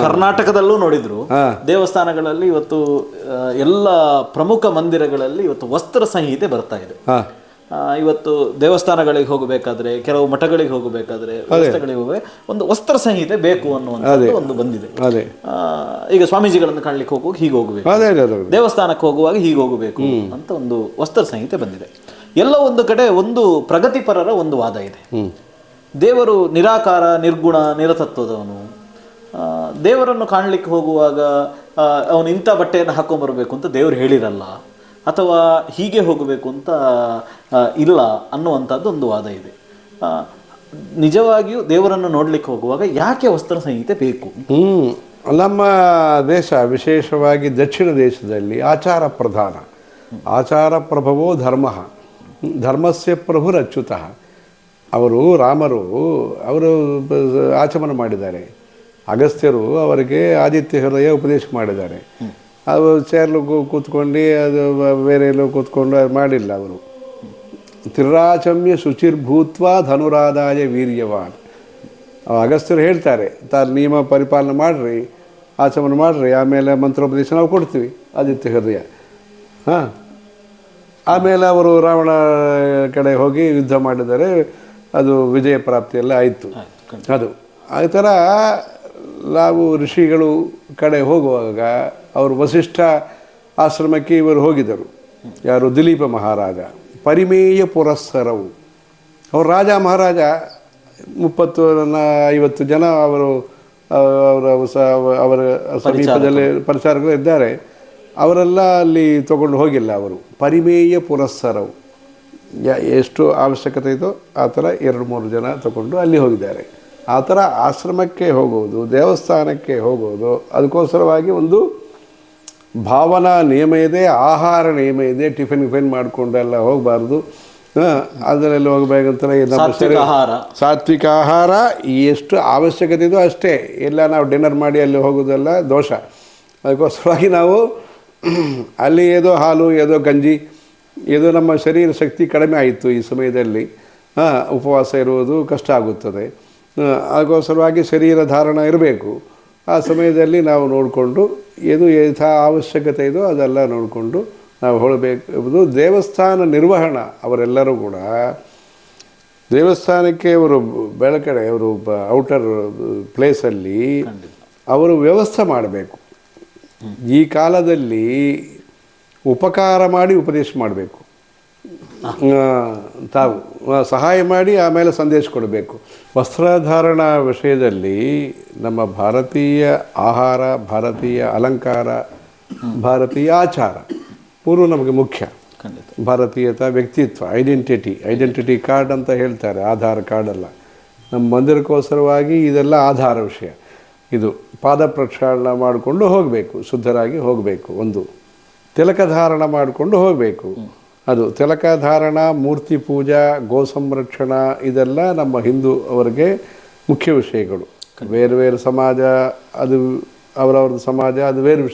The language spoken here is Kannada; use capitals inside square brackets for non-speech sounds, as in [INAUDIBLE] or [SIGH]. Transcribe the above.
ಕರ್ನಾಟಕದಲ್ಲೂ ನೋಡಿದ್ರು. ದೇವಸ್ಥಾನಗಳಲ್ಲಿ ಇವತ್ತು ಎಲ್ಲ ಪ್ರಮುಖ ಮಂದಿರಗಳಲ್ಲಿ ಇವತ್ತು ವಸ್ತ್ರ ಸಂಹಿತೆ ಬರ್ತಾ ಇದೆ. ಆ, ಇವತ್ತು ದೇವಸ್ಥಾನಗಳಿಗೆ ಹೋಗಬೇಕಾದ್ರೆ ಕೆಲವು ಮಠಗಳಿಗೆ ಹೋಗಬೇಕಾದ್ರೆ ವಸ್ತ್ರಗಳಿಗೆ ಹೋಗಬೇಕು ಒಂದು ವಸ್ತ್ರ ಸಂಹಿತೆ ಬೇಕು ಅನ್ನುವಂಥದ್ದು ಒಂದು ಬಂದಿದೆ. ಈಗ ಸ್ವಾಮೀಜಿಗಳನ್ನು ಕಾಣ್ಲಿಕ್ಕೆ ಹೋಗುವಾಗ ಹೀಗೆ ಹೋಗಬೇಕು. ದೇವಸ್ಥಾನಕ್ಕೆ ಹೋಗುವಾಗ ಹೀಗೆ ಹೋಗಬೇಕು ಅಂತ ಒಂದು ವಸ್ತ್ರ ಸಂಹಿತೆ ಬಂದಿದೆ. ಎಲ್ಲ ಒಂದು ಕಡೆ ಒಂದು ಪ್ರಗತಿಪರರ ಒಂದು ವಾದ ಇದೆ. ದೇವರು ನಿರಾಕಾರ ನಿರ್ಗುಣ ನಿರತತ್ವದವನು. ದೇವರನ್ನು ಕಾಣಲಿಕ್ಕೆ ಹೋಗುವಾಗ ಅವನು ಇಂಥ ಬಟ್ಟೆಯನ್ನು ಹಾಕೊಂಬರಬೇಕು ಅಂತ ದೇವರು ಹೇಳಿರಲ್ಲ, ಅಥವಾ ಹೀಗೆ ಹೋಗಬೇಕು ಅಂತ ಇಲ್ಲ ಅನ್ನುವಂಥದ್ದು ಒಂದು ವಾದ ಇದೆ. ನಿಜವಾಗಿಯೂ ದೇವರನ್ನು ನೋಡಲಿಕ್ಕೆ ಹೋಗುವಾಗ ಯಾಕೆ ವಸ್ತ್ರ ಸಂಹಿತೆ ಬೇಕು? ನಮ್ಮ ದೇಶ ವಿಶೇಷವಾಗಿ ದಕ್ಷಿಣ ದೇಶದಲ್ಲಿ ಆಚಾರ ಪ್ರಧಾನ. ಆಚಾರ ಪ್ರಭವೋ ಧರ್ಮ. ಧರ್ಮಸ್ಯ ಪ್ರಭುರಚ್ಯುತ ಅವರು ರಾಮರು, ಅವರು ಆಚಮನ ಮಾಡಿದ್ದಾರೆ. ಅಗಸ್ತ್ಯರು ಅವರಿಗೆ ಆದಿತ್ಯ ಹೃದಯ ಉಪದೇಶ ಮಾಡಿದ್ದಾರೆ. ಅವರು ಚೇರ್ಲು ಕೂತ್ಕೊಂಡು ಅದು ಬೇರೆ ಎಲ್ಲೋ ಕೂತ್ಕೊಂಡು ಅದು ಮಾಡಿಲ್ಲ ಅವರು. ತಿರಾಚಮ್ಯ ಶುಚಿರ್ಭೂತ್ವ ಧನುರಾದಾಯ ವೀರ್ಯವಾನ್. ಅಗಸ್ತ್ಯರು ಹೇಳ್ತಾರೆ ತಾನು ನಿಯಮ ಪರಿಪಾಲನೆ ಮಾಡಿರಿ ಆಚಮನ ಮಾಡಿರಿ ಆಮೇಲೆ ಮಂತ್ರೋಪದೇಶ ನಾವು ಕೊಡ್ತೀವಿ ಆದಿತ್ಯ ಹೃದಯ. ಹಾಂ? ಆಮೇಲೆ ಅವರು ರಾವಣ ಕಡೆ ಹೋಗಿ ಯುದ್ಧ ಮಾಡಿದರೆ ಅದು ವಿಜಯ ಪ್ರಾಪ್ತಿಯೆಲ್ಲ ಆಯಿತು ಅದು. ಆ ಥರ ನಾವು ಋಷಿಗಳು ಕಡೆ ಹೋಗುವಾಗ ಅವರು ವಸಿಷ್ಠ ಆಶ್ರಮಕ್ಕೆ ಇವರು ಹೋಗಿದ್ದರು. ಯಾರು? ದಿಲೀಪ ಮಹಾರಾಜ. ಪರಿಮೇಯ ಪುರಸ್ಸರವು. ಅವರು ರಾಜ ಮಹಾರಾಜ. ಮುಪ್ಪತ್ತು ಐವತ್ತು ಜನ ಅವರು ಅವರ ಸ- ಅವರ ಸಮೀಪದಲ್ಲಿ ಪರಿಚಾರಕರು. ಇದ್ದಾರೆ. ಅವರೆಲ್ಲ ಅಲ್ಲಿ ತಗೊಂಡು ಹೋಗಿಲ್ಲ ಅವರು. ಪರಿಮೇಯ ಪುರಸ್ಸರವು. ಎಷ್ಟು ಅವಶ್ಯಕತೆ ಇದೋ ಆ ಥರ ಎರಡು ಮೂರು ಜನ ತಗೊಂಡು ಅಲ್ಲಿ ಹೋಗಿದ್ದಾರೆ. ಆ ಥರ ಆಶ್ರಮಕ್ಕೆ ಹೋಗೋದು ದೇವಸ್ಥಾನಕ್ಕೆ ಹೋಗೋದು ಅದಕ್ಕೋಸ್ಕರವಾಗಿ ಒಂದು ಭಾವನಾ ನಿಯಮ ಇದೆ ಆಹಾರ ನಿಯಮ ಇದೆ ಟಿಫಿನ್ ಗಿಫಿನ್ ಮಾಡಿಕೊಂಡು ಎಲ್ಲ ಹೋಗಬಾರ್ದು. ಅದರಲ್ಲಿ ಹೋಗ್ಬೇಕಂತ ನಮ್ಮ ಸಾತ್ವಿಕ ಆಹಾರ. ಸಾತ್ವಿಕ ಆಹಾರ ಎಷ್ಟು ಅವಶ್ಯಕತೆ ಇದೋ ಅಷ್ಟೇ. ಇಲ್ಲ ನಾವು ಡಿನ್ನರ್ ಮಾಡಿ ಅಲ್ಲಿ ಹೋಗೋದೆಲ್ಲ ದೋಷ. ಅದಕ್ಕೋಸ್ಕರವಾಗಿ ನಾವು [CLEARS THROAT] ಅಲ್ಲಿ ಏದೋ ಹಾಲು ಏದೋ ಗಂಜಿ ಏದೋ ನಮ್ಮ ಶರೀರ ಶಕ್ತಿ ಕಡಿಮೆ ಆಯಿತು ಈ ಸಮಯದಲ್ಲಿ. ಉಪವಾಸ ಇರುವುದು ಕಷ್ಟ ಆಗುತ್ತದೆ. ಆ, ಸಲುವಾಗಿ ಶರೀರ ಧಾರಣ ಇರಬೇಕು. ಆ ಸಮಯದಲ್ಲಿ ನಾವು ನೋಡಿಕೊಂಡು ಏನು ಯಥಾ ಅವಶ್ಯಕತೆ ಇದೋ ಅದೆಲ್ಲ ನೋಡಿಕೊಂಡು ನಾವು ಹೊಳಬೇಕು ಎಂಬುದು ದೇವಸ್ಥಾನ ನಿರ್ವಹಣ ಅವರೆಲ್ಲರೂ ಕೂಡ. ದೇವಸ್ಥಾನಕ್ಕೆ ಅವರು ಬೆಳಕಡೆ ಅವರು ಔಟರ್ ಪ್ಲೇಸಲ್ಲಿ ಅವರು ವ್ಯವಸ್ಥೆ ಮಾಡಬೇಕು. ಈ ಕಾಲದಲ್ಲಿ ಉಪಕಾರ ಮಾಡಿ ಉಪದೇಶ ಮಾಡಬೇಕು. ತಾವು. ಸಹಾಯ ಮಾಡಿ ಆಮೇಲೆ ಸಂದೇಶ ಕೊಡಬೇಕು. ವಸ್ತ್ರಧಾರಣ ವಿಷಯದಲ್ಲಿ ನಮ್ಮ ಭಾರತೀಯ ಆಹಾರ ಭಾರತೀಯ ಅಲಂಕಾರ ಭಾರತೀಯ ಆಚಾರ ಪೂರ್ವ ನಮಗೆ ಮುಖ್ಯ. ಭಾರತೀಯತ ವ್ಯಕ್ತಿತ್ವ ಐಡೆಂಟಿಟಿ ಐಡೆಂಟಿಟಿ ಕಾರ್ಡ್ ಅಂತ ಹೇಳ್ತಾರೆ ಆಧಾರ್ ಕಾರ್ಡ್ ಅಲ್ಲ. ನಮ್ಮ ಮಂದಿರಕ್ಕೋಸ್ಕರವಾಗಿ ಇದೆಲ್ಲ ಆಧಾರ ವಿಷಯ. ಇದು ಪಾದ ಪ್ರಕ್ಷಾಳನ ಮಾಡಿಕೊಂಡು ಹೋಗಬೇಕು ಶುದ್ಧರಾಗಿ ಹೋಗಬೇಕು ಒಂದು ತಿಲಕ ಧಾರಣ ಮಾಡಿಕೊಂಡು ಹೋಗಬೇಕು. ಅದು ತಿಲಕ ಧಾರಣ ಮೂರ್ತಿ ಪೂಜಾ ಗೋ ಸಂರಕ್ಷಣ ಇದೆಲ್ಲ ನಮ್ಮ ಹಿಂದೂ ಅವರಿಗೆ ಮುಖ್ಯ ವಿಷಯಗಳು. ಬೇರೆ ಬೇರೆ ಸಮಾಜ ಅದು ಅವರವ್ರದ್ದು ಸಮಾಜ ಅದು ಬೇರೆ ವಿಷಯ.